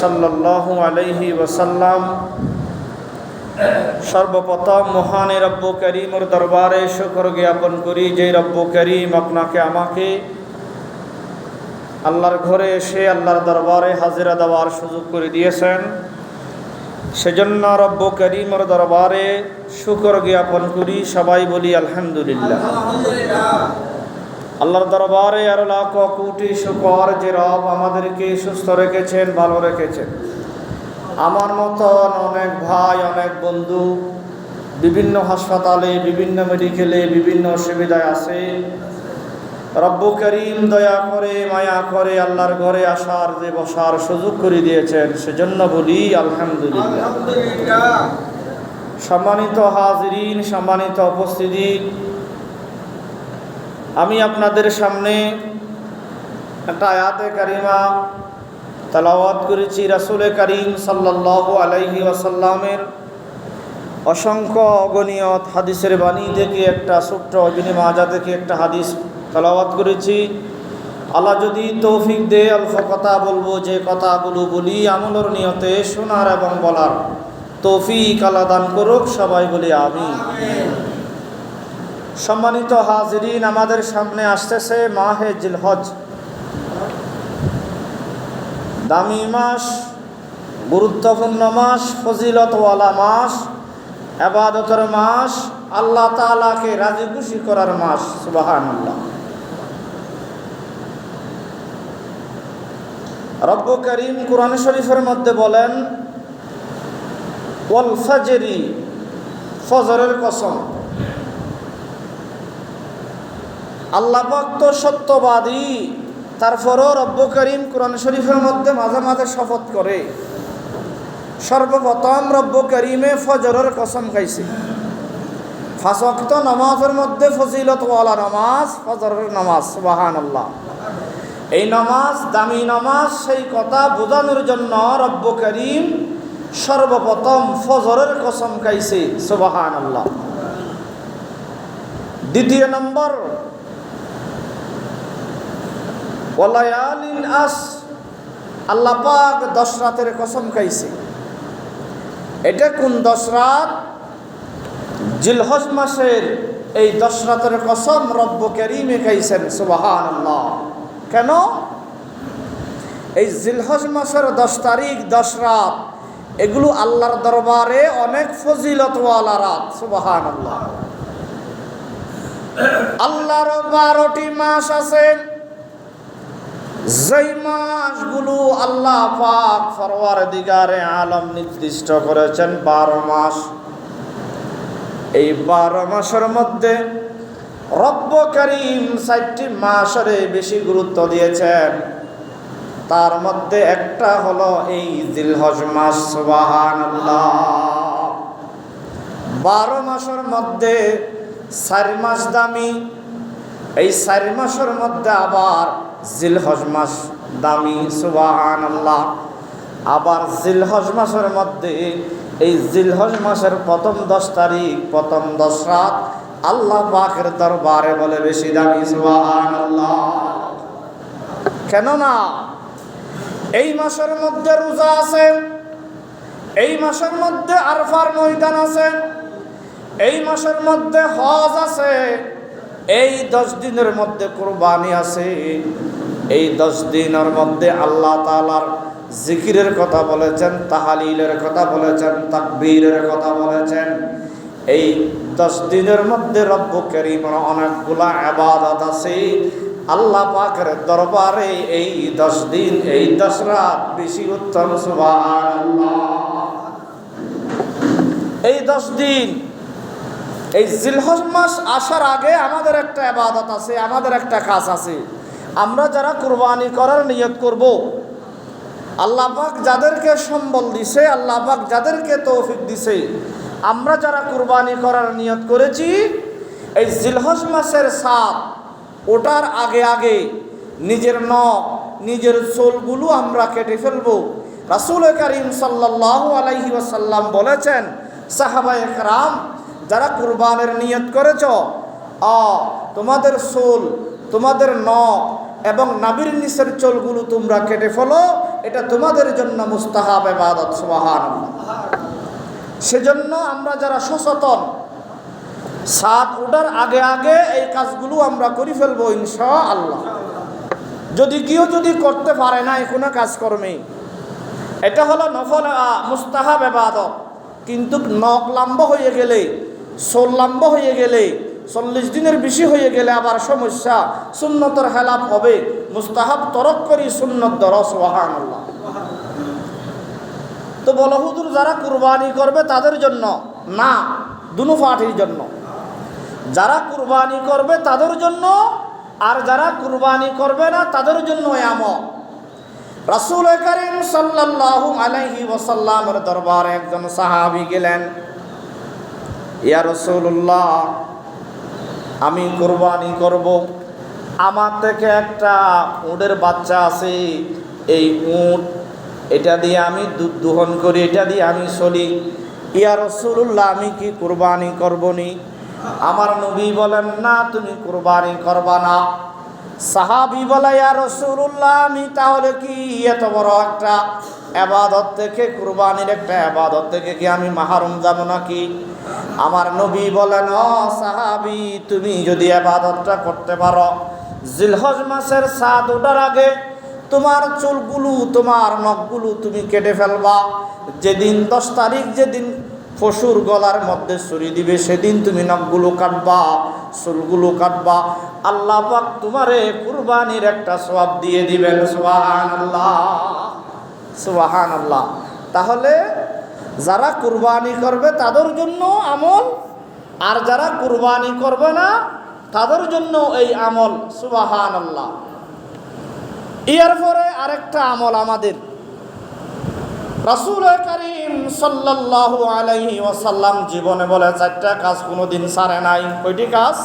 সাল্লাল্লাহু আলাইহি ওয়াসাল্লাম, সর্বপ্রথম মহান রব্ব করিমর দরবারে শুকর জ্ঞাপন করি যে রব্ব করিম আপনাকে, আমাকে আল্লাহর ঘরে এসে আল্লাহর দরবারে হাজিরা দেওয়ার সুযোগ করে দিয়েছেন। সেজন্য রব্ব করিমর দরবারে শুকর জ্ঞাপন করি, সবাই বলি আলহামদুলিল্লাহ। আল্লাহর দরবারে আর লাখ কোটি শুকর যে রব আমাদেরকে সুস্থ রেখেছেন ভালো রেখেছেন। আমার মতন অনেক ভাই অনেক বন্ধু বিভিন্ন হাসপাতালে বিভিন্ন মেডিকেলে বিভিন্ন অসুবিধায় আছে। রব্ব করিম দয়া করে মায়া করে আল্লাহর ঘরে আসার যে বসার সুযোগ করে দিয়েছেন সেজন্য বলি আলহামদুলিল্লাহ। সম্মানিত হাজরিন সম্মানিত উপস্থিতি আমি আপনাদের সামনে একটা আয়াতে কারিমা তালাওয়াত করেছি, রাসুল করিম সাল্লাহ আলাইহি ওয়াসাল্লামের অসংখ্য অগণীয়ত হাদিসের বাণী থেকে একটা ছোট্ট অবিনী মাজা থেকে একটা হাদিস তালাওয়াত করেছি। আল্লাহ যদি তৌফিক দে অল্প কথা বলব, যে কথাগুলো বলি, আমলের নিয়তে শোনার এবং বলার তৌফিক আল্লাহ দান করুক, সবাই বলি আমি সম্মানিত হাজরিন, আমাদের সামনে আসতেছে মাহে জিলহজ। দামি মাস, গুরুত্বপূর্ণ মাস, ফজিলতওয়ালা মাস আবাদতের মাস, আল্লাহ তালাকে রাজি খুশি করার মাস সুবাহান রব্বু করিম কোরআন শরীফের মধ্যে বলেন, ওয়াল ফাজরি, ফজরের কসম। আল্লাহ ভক্ত সত্যবাদী। তারপরও রব্বু করিম কোরআন শরীফের মধ্যে মাঝে মাঝে শপথ করে। সর্বপ্রথম রব্ব করিমে ফজরের কসম খাইছে। ফাঁসক্ত নামাজের মধ্যে ফজিলতওয়ালা নামাজ, ফজরের নামাজ সুবাহান আল্লাহ এই নামাজ, দামি নামাজ, সেই কথা বোঝানোর জন্য রব্ব করিম সর্বপ্রথম ফজরের কসম খাইছে সুবাহান আল্লাহ দ্বিতীয় নম্বর ওলায়ালিন আস। আল্লাহ পাক দশ রাতের কসম খাইছে। এটা কোন দশ রাত? জিলহজ মাসের এই দশ রাতের কসম রব্ব করিমে খাইছেন সুবাহান কেন? এই জিলহজ মাসের দশ তারিখ, দশ রাত, এগুলো আল্লাহর দরবারে অনেক ফজিলতওয়ালা রাত সুবাহান আল্লাহ আল্লাহর বারোটি মাস আছেন যেই মাসগুলো আল্লাহ পাক ফরওয়ার দিগারে আলম নির্দিষ্ট করেছেন বারো মাস, এই বারো মাসের মধ্যে রব্ব করিম চারটি মাসের বেশি গুরুত্ব দিয়েছেন। তার মধ্যে একটা হলো এই জিলহজ মাস সুবাহান বারো মাসের মধ্যে চার মাস দামি, এই চার মাসের মধ্যে আবার জিলহজ মাস দামি সুবাহান আল্লাহ আবার জিলহজ মাসের মধ্যে এই জিলহজ মাসের প্রথম দশ তারিখ, প্রথম দশ রাত আল্লাহ পাকের দরবারে বলে বেশি দামি সুবাহান আল্লাহ কেননা এই মাসের মধ্যে রোজা আছে, এই মাসের মধ্যে আরফার ময়দান আছে, এই মাসের মধ্যে হজ আছে, এই দশ দিনের মধ্যে কোরবানি আছে। এই দশ দিনের মধ্যে আল্লাহ তালার জিকিরের কথা বলেছেন, তাহালিলের কথা বলেছেন, তাকবীরের কথা বলেছেন। এই দশ দিনের মধ্যে রব্ব করিমের অনেকগুলা আবাদত আছে। আল্লাহ পাকের দরবারে এই দশ দিন, এই দশ রাত বেশি উত্তম এই দশ দিন, এই জিলহজ মাস আসার আগে আমাদের একটা আবাদত আছে, আমাদের একটা কাজ আছে। আমরা যারা কুরবানি করার নিয়ত করব, আল্লাহ পাক যাদেরকে সম্বল দিছে, আল্লাহ পাক যাদেরকে তৌফিক দিছে, আমরা যারা কুরবানি করার নিয়ত করেছি, এই জিলহস মাসের সাপ, ওটার আগে আগে নিজের নখ, নিজের চোলগুলো আমরা কেটে ফেলব। রাসুল করিম সাল্লাহ আলাইহি ওয়াসাল্লাম বলেছেন সাহাবা একরাম যারা কুরবানের নিয়ত করেছ, আ, তোমাদের সোল তোমাদের নখ এবং নাবির নিচের চুলগুলো তোমরা কেটে ফেলো। এটা তোমাদের জন্য মুস্তাহাব এবাদত সুবাহান সেজন্য আমরা যারা সচেতন সাত ওঠার আগে আগে এই কাজগুলো আমরা করে ফেলব ইনশা আল্লাহ যদি কেউ যদি করতে পারে না, কোনো কাজকর্মে। এটা হলো নফল মুস্তাহাব এবাদত কিন্তু নখ লম্বা হয়ে গেলে সোল লম্বা হয়ে গেলে চল্লিশ দিনের বেশি হয়ে গেলে আবার সমস্যা, সুন্নতর হেলাপ হবে। মুস্তাহাব তরক করি সুন্নত দর সোহান আল্লাহ তো বলহুদুর যারা কুরবানি করবে তাদের জন্য? না, দুনু পার্টির জন্য। যারা কুরবানি করবে তাদের জন্য, আর যারা কুরবানি করবে না তাদের জন্য এমন রাসূল করিম সাল্লাল্লাহু আলাইহি ওয়াসাল্লামের দরবারে একজন সাহাবি গেলেন, ইয়া রাসূলুল্লাহ আমি কুরবানি করব। আমার থেকে একটা উটের বাচ্চা আছে, এই উট, এটা দিয়ে আমি দুধ দোহন করি, এটা দিয়ে আমি চলি। ইয়া রসুল্লাহ আমি কি কুরবানি করবনি আমার নবী বলেন, না, তুমি কুরবানি করবা না। সাহাবি বলে, ইয়া রসুল্লাহ আমি তাহলে কি এত বড় একটা আবাদত থেকে কুরবানির একটা আবাদত থেকে কি আমি মাহারুম যাব নাকি? আমার নবী বলেন সাহাবি, তুমি যদি আবাদতটা করতে পারো, জিলহজ মাসের সাত ওঠার আগে তোমার চুলগুলো, তোমার নখগুলো তুমি কেটে ফেলবা। যেদিন দশ তারিখ, যেদিন পশুর গলার মধ্যে ছুরি দিবে, সেদিন তুমি নখগুলো কাটবা, চুলগুলো কাটবা। আল্লাহ পাক তোমারে কুরবানির একটা সওয়াব দিয়ে দিবেন সুবাহান আল্লাহ সুবাহান আল্লাহ তাহলে যারা কুরবানি করবে তাদের জন্য আমল, আর যারা কুরবানি করবে না, তাদের জন্য এই আমল সুবাহান আল্লাহ ইয়ার পরে আরেকটা আমল আমাদের। রাসূল করিম সাল্লাল্লাহু আলাইহি ওয়াসাল্লাম জীবনে বলে, চারটা কাজ কোনোদিন সারে নাই। কয়টি কাজ?